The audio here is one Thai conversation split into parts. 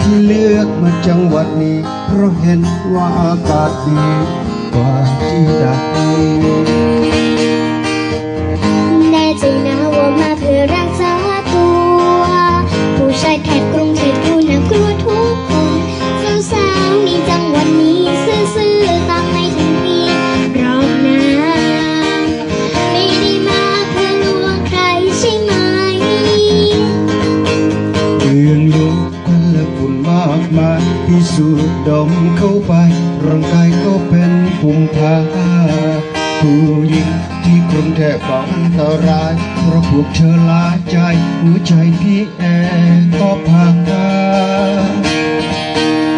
ที่เลือกมาจังหวัดนี้ เพราะเห็นว่าอากาศดีกว่าที่ใดแน่ใจนะว่ามาเพื่อรักษาตัว ผู้ชายแถ พิสูจน์ดมเข้าไป ร่างกายก็เป็นภูมิแพ้ผู้หญิงที่กรุงเทพก็อันตราย เพราะพวกเธอลาใจ หัวใจพี่แอก็พัง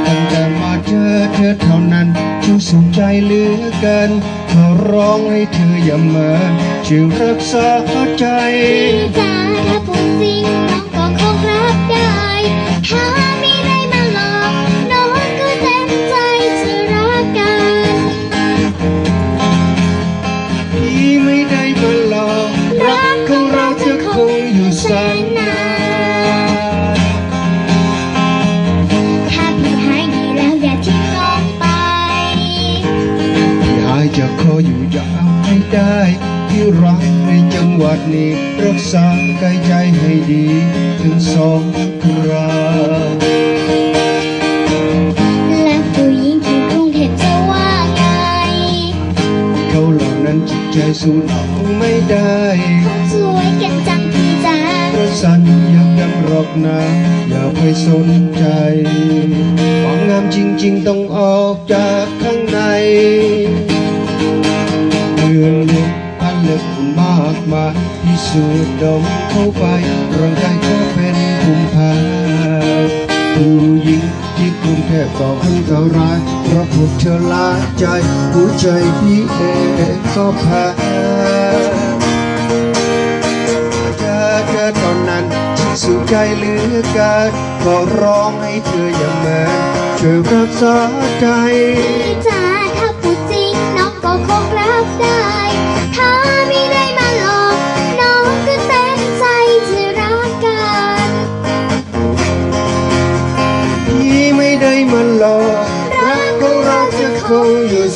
ตั้งแต่มาเจอเธอเท่านั้นช่างสุขใจเหลือเกินขอร้องให้เธออย่าเมินช่วยรักษาใจจ๋าถ้าพูดจริงน้องก็คงรับได้ถ้าไม่ได้ จะขออยู่ยาวให้ได้ ที่รักในจังหวัดนี้ รักษากายใจให้ดี ถึงสองคราและผู้หญิงที่กรุงเทพจะว่าไง เขาเหล่านั้นจิตใจสู้เราไม่ได้สวยกันจังพี่จ๋าพระสัญญากันหรอกนะอย่าไปสนใจความงามจริง ๆ ต้องออกจากข้างใน พันมากมายพิสูจน์ดมเข้าไปร่างกายก็เป็นภูมิแพ้ผู้หญิงที่กรุงเทพก็อันตรายเพราะพวกเธอลาใจหัวใจพี่เองก็แพ้เจอเธอตอนนั้นที่สุดใจเหลือเกินก็ร้องให้เธออย่าเมินช่วยรักษาใจพี่จ๋าถ้าพูดจริงน้องก็คง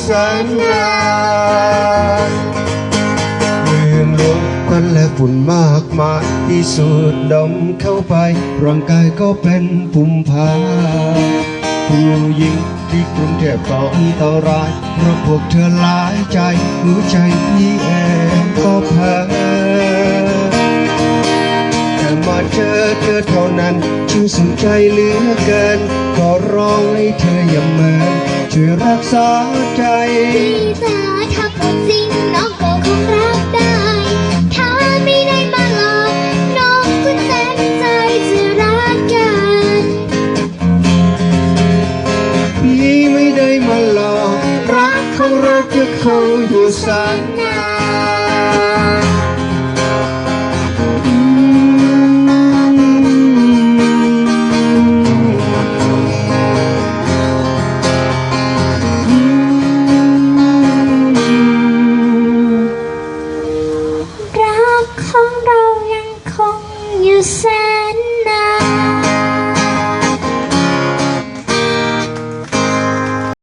สนนาเมืองหลวงควันและฝุ่นมากมายที่สูดดมเข้าไป ร่างกายก็เป็นภูมิแพ้ผู้หญิงที่กรุงเทพก็อันตรายเพราะพวกเธอหลายใจหัวใจพี่เองก็แพ้แต่มาเจอเธอเท่านั้นช่างสุขใจเหลือเกินขอร้องให้เธออย่ามิน ช่วยรักษาใจพี่จ๋าถ้าพูดจริงน้องก็คงรับได้ ถ้าไม่ได้มาหลอกน้องก็เต็มใจจะรักกัน พี่ไม่ได้มาหลอก รักของเราจะคงอยู่แสนนาน รั